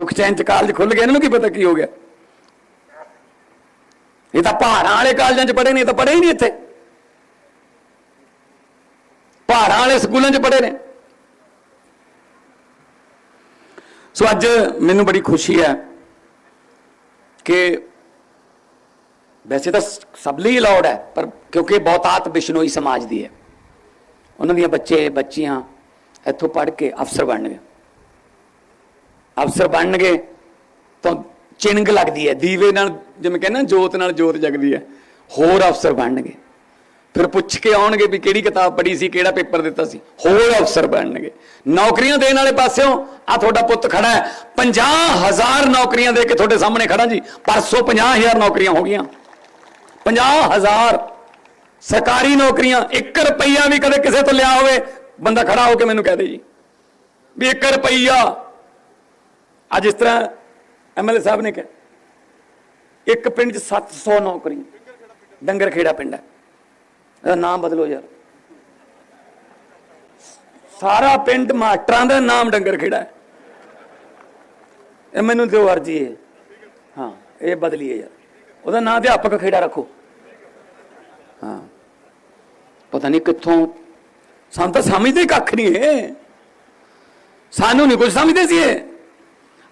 ਸੁਖਚੈਨ ਚ ਕਾਲਜ ਖੁੱਲ ਗਏ, ਇਹਨਾਂ ਨੂੰ ਕੀ ਪਤਾ ਕੀ ਹੋ ਗਿਆ? ਇਹ ਤਾਂ ਪਹਾੜਾਂ ਵਾਲੇ ਕਾਲਜਾਂ ਚ ਪੜ੍ਹੇ ਨੇ, ਇਹ ਤਾਂ ਪੜ੍ਹੇ ਹੀ ਨਹੀਂ ਇੱਥੇ। ਪਹਾੜਾਂ ਵਾਲੇ ਸਕੂਲਾਂ ਚ ਪੜ੍ਹੇ ਨੇ। ਸੋ ਅੱਜ ਮੈਨੂੰ ਬੜੀ ਖੁਸ਼ੀ ਹੈ ਕਿ ਵੈਸੇ ਤਾਂ ਸਭ ਲਈ ਅਲਾਉਡ ਹੈ, ਪਰ ਕਿਉਂਕਿ ਬਹੁਤਾਤ ਬਿਸ਼ਨੋਈ ਸਮਾਜ ਦੀ ਹੈ। ਉਹਨਾਂ ਦੀਆਂ ਬੱਚੇ, ਬੱਚੀਆਂ ਇੱਥੋਂ ਪੜ੍ਹ ਕੇ ਅਫਸਰ ਬਣਨਗੇ ਅਫਸਰ ਬਣਨਗੇ, ਤਾਂ ਚਿੰਗ ਲੱਗਦੀ ਹੈ, ਦੀਵੇ ਨਾਲ ਜਿਵੇਂ ਕਹਿੰਦਾ ਜੋਤ ਨਾਲ ਜੋਤ ਜਗਦੀ ਹੈ, ਹੋਰ ਅਫਸਰ ਬਣਨਗੇ। ਫਿਰ ਪੁੱਛ ਕੇ ਆਉਣਗੇ ਵੀ ਕਿਹੜੀ ਕਿਤਾਬ ਪੜ੍ਹੀ ਸੀ, ਕਿਹੜਾ ਪੇਪਰ ਦਿੱਤਾ ਸੀ, ਹੋਰ ਅਫਸਰ ਬਣਨਗੇ। ਨੌਕਰੀਆਂ ਦੇਣ ਵਾਲੇ ਪਾਸਿਓਂ ਆ ਤੁਹਾਡਾ ਪੁੱਤ ਖੜਾ ਹੈ 50000 ਨੌਕਰੀਆਂ ਦੇ ਕੇ ਤੁਹਾਡੇ ਸਾਹਮਣੇ ਖੜਾ ਜੀ, ਪਰਸੋਂ 50000 ਨੌਕਰੀਆਂ ਹੋ ਗਈਆਂ। 50000 ਸਰਕਾਰੀ ਨੌਕਰੀਆਂ 1 ਰੁਪਈਆ ਵੀ ਕਦੇ ਕਿਸੇ ਤੋਂ ਲਿਆ ਹੋਵੇ, ਬੰਦਾ ਖੜਾ ਹੋ ਕੇ ਮੈਨੂੰ ਕਹਿ ਦੇ ਜੀ, ਵੀ 1 ਰੁਪਈਆ ਅੱਜ ਇਸ ਤਰ੍ਹਾਂ ਐਮਐਲਏ ਸਾਹਿਬ ਨੇ ਕਿਹਾ, ਇੱਕ ਪਿੰਡ 'ਚ 700 ਨੌਕਰੀ, ਡੰਗਰ ਖੇੜਾ ਪਿੰਡ ਹੈ। ਇਹਦਾ ਨਾਮ ਬਦਲੋ ਯਾਰ। ਸਾਰਾ ਪਿੰਡ ਮਾਸਟਰਾਂ ਦਾ ਨਾਮ ਡੰਗਰ ਖੇੜਾ ਹੈ। ਇਹ ਮੈਨੂੰ ਦਿਓ ਅਰਜੀ ਹੈ ਹਾਂ, ਇਹ ਬਦਲੀਏ ਯਾਰ। ਉਹਦਾ ਨਾਮ ਅਧਿਆਪਕ ਖੇੜਾ ਰੱਖੋ। ਹਾਂ। ਪਤਾ ਨਹੀਂ ਕਿੱਥੋਂ, ਸਾਨੂੰ ਤਾਂ ਸਮਝਦੇ ਕੱਖ ਨਹੀਂ ਹੈ ਸਾਨੂੰ ਨਹੀਂ ਕੁਝ ਸਮਝਦੇ ਸੀ ਇਹ।